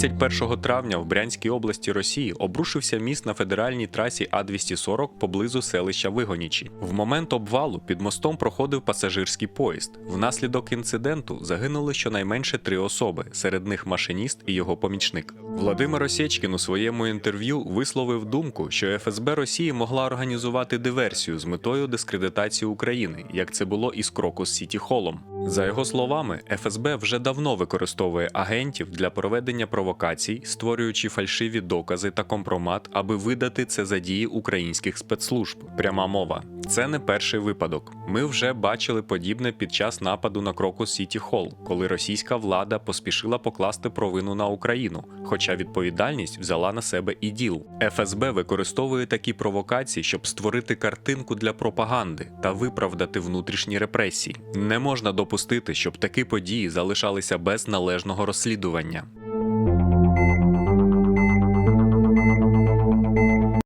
31 травня в Брянській області Росії обрушився міст на федеральній трасі А240 поблизу селища Вигонічі. В момент обвалу під мостом проходив пасажирський поїзд. Внаслідок інциденту загинули щонайменше три особи, серед них машиніст і його помічник. Владимир Осєчкін у своєму інтерв'ю висловив думку, що ФСБ Росії могла організувати диверсію з метою дискредитації України, як це було із Крокус Сіті Холом. За його словами, ФСБ вже давно використовує агентів для проведення провокацій, створюючи фальшиві докази та компромат, аби видати це за дії українських спецслужб. Пряма мова. Це не перший випадок. Ми вже бачили подібне під час нападу на Крокус Сіті Холл, коли російська влада поспішила покласти провину на Україну, хоча відповідальність взяла на себе і ДІЛ. ФСБ використовує такі провокації, щоб створити картинку для пропаганди та виправдати внутрішні репресії. Не можна допустити, щоб такі події залишалися без належного розслідування.